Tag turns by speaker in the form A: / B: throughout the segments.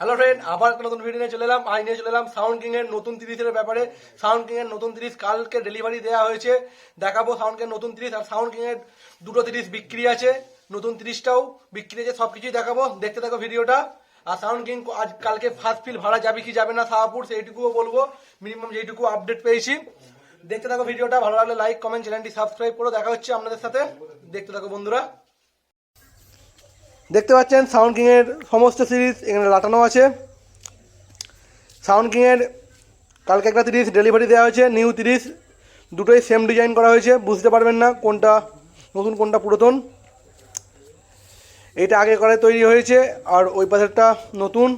A: Hello friend আবার একটা নতুন ভিডিও নিয়ে চলে এলাম। আই নিয়ে চলে এলাম সাউন্ড কিং এর নতুন তিরিশের ব্যাপারে। সাউন্ড কিং এর নতুন তিরিশ কালকে ডেলিভারি দেওয়া হয়েছে। দেখাবো সাউন্ড কিং নতুন তিরিশ আর সাউন্ড কিং এর দুটো তিরিশ বিক্রি আছে। নতুন তিরিশটাও বিক্রি আছে সব কিছুই দেখাবো। দেখতে থাকো ভিডিওটা আর সাউন্ড কিং আজ কালকে ফার্স্ট ফিল ভাড়া যাবে কি যাবে না সাহাপুর সেইটুকুও বলব। মিনিমাম যেটুকু আপডেট পেয়েছি। দেখতে থাকো ভিডিওটা ভালো লাগলে লাইক কমেন্ট চ্যানেলটি সাবস্ক্রাইব করো। দেখা হচ্ছে আপনাদের সাথে। দেখতে থাকো বন্ধুরা। দেখতে পাচ্ছেন সাউন্ড কিংয়ের সমস্ত সিরিজ এখানে লাটানো আছে। সাউন্ড কিংয়ের কালকে একটা তিরিশ ডেলিভারি দেওয়া হয়েছে নিউ তিরিশ। দুটোই সেম ডিজাইন করা হয়েছে, বুঝতে পারবেন না কোনটা নতুন, কোনটা পুরাতন। এটা আগে করে তৈরি হয়েছে, আর ওই পাশেরটা নতুন।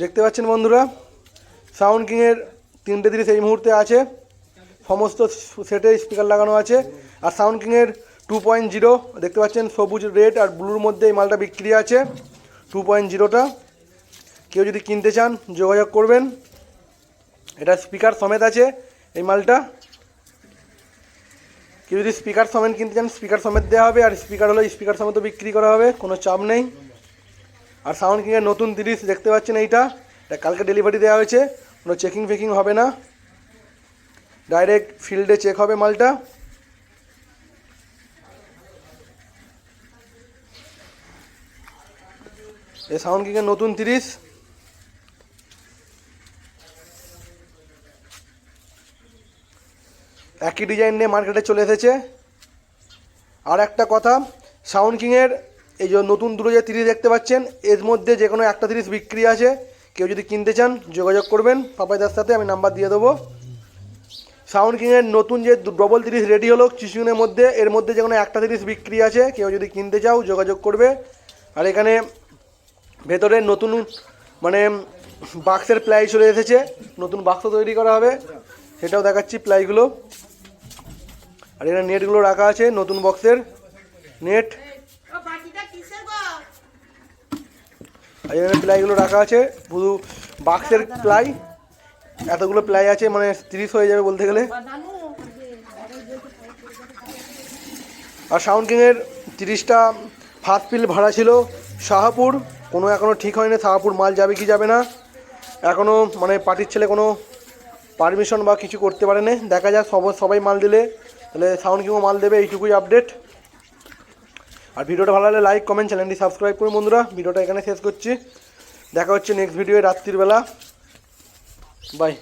A: দেখতে পাচ্ছেন বন্ধুরা, সাউন্ড কিংয়ের তিনটে তিরিশ এই মুহূর্তে আছে। সমস্ত সেটে স্পিকার লাগানো আছে, আর সাউন্ড কিংয়ের টু পয়েন্ট জিরো দেখতে পাচ্ছেন, সবুজ রেড আর ব্লুর মধ্যে এই মালটা বিক্রি আছে। টু পয়েন্ট জিরোটা কেউ যদি কিনতে চান, যোগাযোগ করবেন। এটা স্পিকার সমেত আছে এই মালটা। কেউ যদি স্পিকার সমেত কিনতে চান স্পিকার সমেত দেওয়া হবে। আর স্পিকার হলে স্পিকার সমেত বিক্রি করা হবে, কোনো চাপ নেই। আর সাউন্ড কিংয়ের নতুন তিরিশ, দেখতে পাচ্ছেন এইটা। এটা কালকে ডেলিভারি দেওয়া হয়েছে। কোনো চেকিং ফেকিং হবে না। ডাইরেক্ট ফিল্ডে চেক হবে মালটা। এই সাউন্ড কিংয়ের নতুন তিরিশ। একই ডিজাইন নিয়ে মার্কেটে চলে এসেছে। আর একটা কথা, সাউন্ড কিংয়ের এই যে নতুন দুটো যে তিরিশ দেখতে পাচ্ছেন, এর মধ্যে যে কোনো একটা তিরিশ বিক্রি আছে। কেউ যদি কিনতে চান, যোগাযোগ করবেন। পাপাইদার সাথে আমি নাম্বার দিয়ে দেবো। সাউন্ড কিংয়ের নতুন যে ডবল তিরিশ রেডি হলো চিশুনের মধ্যে, এর মধ্যে যে কোনো একটা তিরিশ বিক্রি আছে। কেউ যদি কিনতে চাও, যোগাযোগ করবে। আর এখানে ভেতরে নতুন মানে বাক্সের প্লাই চলে এসেছে। নতুন বাক্স তৈরি করা হবে। সেটাও দেখাচ্ছি প্লাইগুলো। আর এখানে নেটগুলো রাখা আছে নতুন বক্সের। নেট। আর এখানে প্লাইগুলো রাখা আছে। শুধু বাক্সের প্লাই। এতগুলো প্লাই আছে মানে তিরিশ হয়ে যাবে বলতে গেলে। আর সাউন্ড কিংয়ের তিরিশটা ফার্স্ট পিল ভাড়া ছিল শাহাপুর। কোনো এখনও ঠিক হয়নি থাপুর মাল যাবে কি যাবে না। এখনও মানে পার্টির ছেলে কোনো পারমিশন বা কিছু করতে পারে না দেখা যাক, সব, সবাই মাল দিলে। তাহলে সাউন্ড কিংও মাল দেবে, এইটুকুই আপডেট আর ভিডিওটা ভালো লাগলে লাইক কমেন্ট চ্যানেলটি সাবস্ক্রাইব করুন বন্ধুরা। ভিডিওটা এখানে শেষ করছি। দেখা হচ্ছে নেক্সট ভিডিও রাত্রির বেলা বাই